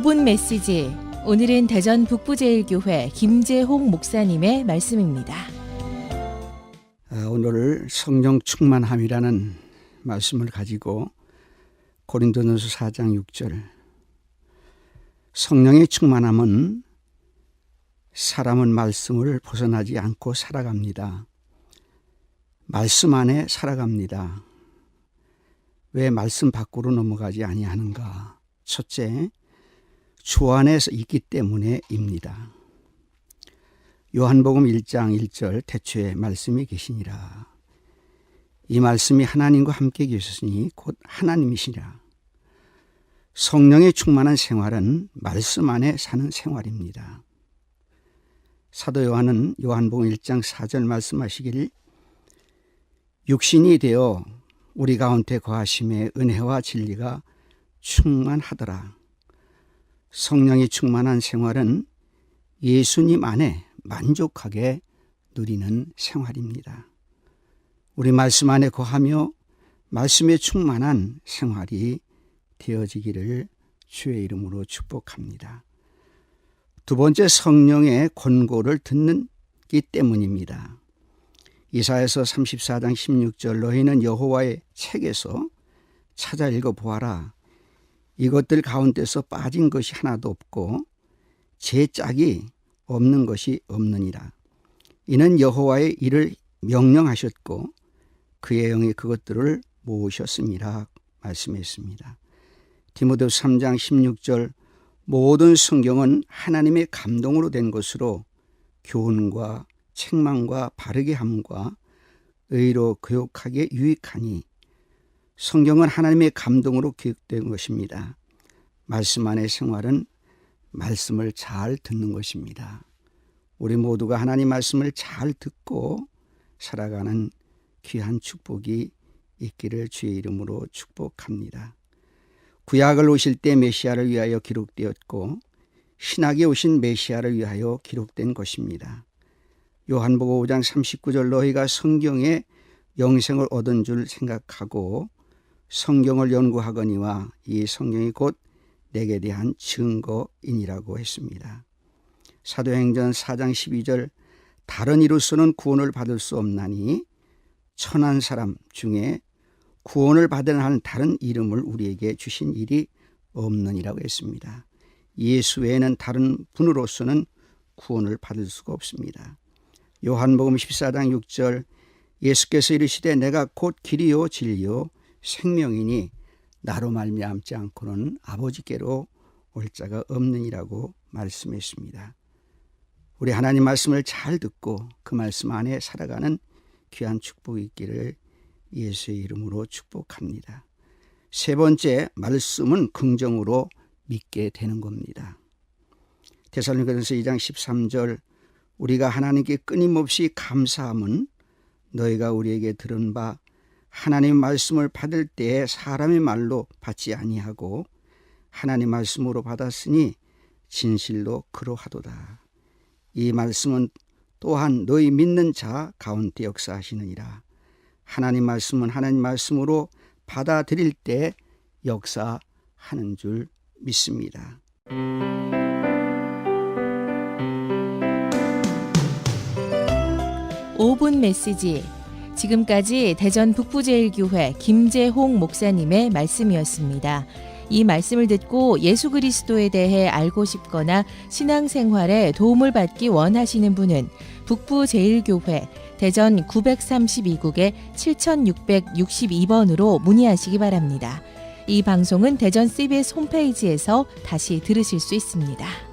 5분 메시지. 오늘은 대전 북부제일교회 김재홍 목사님의 말씀입니다. 아, 오늘 성령 충만함이라는 말씀을 가지고 고린도전서 4장 6절 성령의 충만함은 사람은 말씀을 벗어나지 않고 살아갑니다. 말씀 안에 살아갑니다. 왜 말씀 밖으로 넘어가지 아니하는가? 첫째, 주 안에서 있기 때문에입니다. 요한복음 1장 1절 태초에 말씀이 계시니라. 이 말씀이 하나님과 함께 계셨으니 곧 하나님이시라. 성령의 충만한 생활은 말씀 안에 사는 생활입니다. 사도 요한은 요한복음 1장 4절 말씀하시길 육신이 되어 우리 가운데 거하심에 은혜와 진리가 충만하더라. 성령이 충만한 생활은 예수님 안에 만족하게 누리는 생활입니다. 우리 말씀 안에 거하며 말씀에 충만한 생활이 되어지기를 주의 이름으로 축복합니다. 두 번째 성령의 권고를 듣는기 때문입니다. 이사에서 34장 16절 너희는 여호와의 책에서 찾아 읽어 보아라. 이것들 가운데서 빠진 것이 하나도 없고 제 짝이 없는 것이 없느니라. 이는 여호와의 일을 명령하셨고 그의 영이 그것들을 모으셨음이라 말씀했습니다. 디모데서 3장 16절 모든 성경은 하나님의 감동으로 된 것으로 교훈과 책망과 바르게 함과 의로 교육하게 유익하니 성경은 하나님의 감동으로 기록된 것입니다. 말씀 안의 생활은 말씀을 잘 듣는 것입니다. 우리 모두가 하나님 말씀을 잘 듣고 살아가는 귀한 축복이 있기를 주의 이름으로 축복합니다. 구약을 오실 때 메시아를 위하여 기록되었고 신학에 오신 메시아를 위하여 기록된 것입니다. 요한복음 5장 39절 너희가 성경에 영생을 얻은 줄 생각하고 성경을 연구하거니와 이 성경이 곧 내게 대한 증거인이라고 했습니다. 사도행전 4장 12절 다른 이로서는 구원을 받을 수 없나니 천한 사람 중에 구원을 받을 한 다른 이름을 우리에게 주신 일이 없느니라고 했습니다. 예수 외에는 다른 분으로서는 구원을 받을 수가 없습니다. 요한복음 14장 6절 예수께서 이르시되 내가 곧 길이요 진리요 생명이니 나로 말미암지 않고는 아버지께로 올 자가 없느니라고 말씀했습니다. 우리 하나님 말씀을 잘 듣고 그 말씀 안에 살아가는 귀한 축복이 있기를 예수의 이름으로 축복합니다. 세 번째 말씀은 긍정으로 믿게 되는 겁니다. 데살로니가전서 2장 13절 우리가 하나님께 끊임없이 감사함은 너희가 우리에게 들은 바 하나님 말씀을 받을 때에 사람의 말로 받지 아니하고 하나님 말씀으로 받았으니 진실로 그러하도다. 이 말씀은 또한 너희 믿는 자 가운데 역사하시느니라. 하나님 말씀은 하나님 말씀으로 받아들일 때 역사하는 줄 믿습니다. 오분 메시지. 지금까지 대전 북부제일교회 김재홍 목사님의 말씀이었습니다. 이 말씀을 듣고 예수 그리스도에 대해 알고 싶거나 신앙생활에 도움을 받기 원하시는 분은 북부제일교회 대전 932국에 7662번으로 문의하시기 바랍니다. 이 방송은 대전 CBS 홈페이지에서 다시 들으실 수 있습니다.